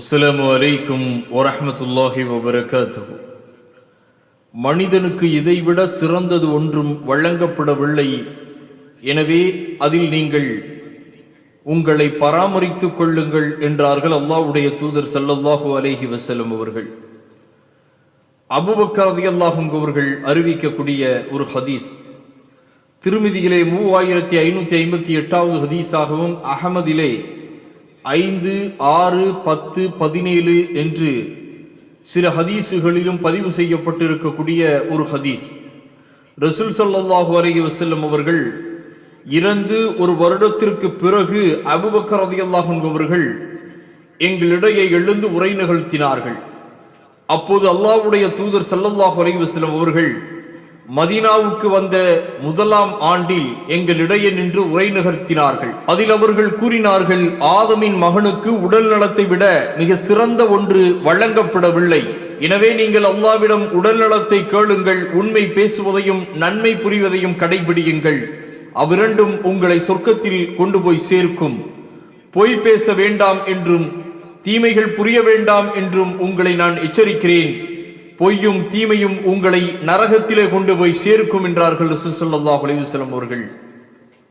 அஸ்லாம் வலைக்கும் வரமத்துல்லாஹி வபரகாத்து மனிதனுக்கு இதைவிட சிறந்தது ஒன்றும் வழங்கப்படவில்லை. எனவே அதில் நீங்கள் உங்களை பராமரித்துக் கொள்ளுங்கள் என்றார்கள் அல்லாஹ்வுடைய தூதர் சல்லல்லாஹு அலைஹி வசலம் அவர்கள். அபுபக்கரதி அல்லாஹும் அவர்கள் அறிவிக்கக்கூடிய ஒரு ஹதீஸ். திருமிதியிலே மூவாயிரத்தி ஐநூத்தி ஐம்பத்தி எட்டாவது ஹதீஸாகவும் அகமதிலே ஐந்து ஆறு பத்து பதினேழு என்று சில ஹதீஸுகளிலும் பதிவு செய்யப்பட்டிருக்கக்கூடிய ஒரு ஹதீஸ். ரசூல் சல்லாஹூ அலஹி வசல்லம் அவர்கள் இறந்து ஒரு வருடத்திற்கு பிறகு அபூபக்கர் ரலியல்லாஹு அவர்கள் எங்களிடையே எழுந்து உரை நிகழ்த்தினார்கள். அப்போது அல்லாஹ்வுடைய தூதர் சல்லல்லாஹு அலஹி வசல்லம் அவர்கள் மதீனாவுக்கு வந்த முதலாம் ஆண்டில் எங்களிடையே நின்று உரை நிகழ்த்தினார்கள். அதில் அவர்கள் கூறினார்கள் ஆதமின் மகனுக்கு உடல் நலத்தை விட மிக சிறந்த ஒன்று வழங்கப்படவில்லை. எனவே நீங்கள் அல்லாவிடம் உடல் நலத்தை கேளுங்கள் உண்மை பேசுவதையும் நன்மை புரிவதையும் கடைபிடியுங்கள். அவ்விரண்டும் உங்களை சொர்க்கத்தில் கொண்டு போய் சேர்க்கும். பொய் பேச வேண்டாம் என்றும் தீமைகள் புரிய வேண்டாம் என்றும் உங்களை நான் எச்சரிக்கிறேன். பொய்யும் தீமையும் உங்களை நரகத்திலே கொண்டு போய் சேர்க்கும் என்றார்கள் சுசல்லாஹ் அலிவசலம் அவர்கள்.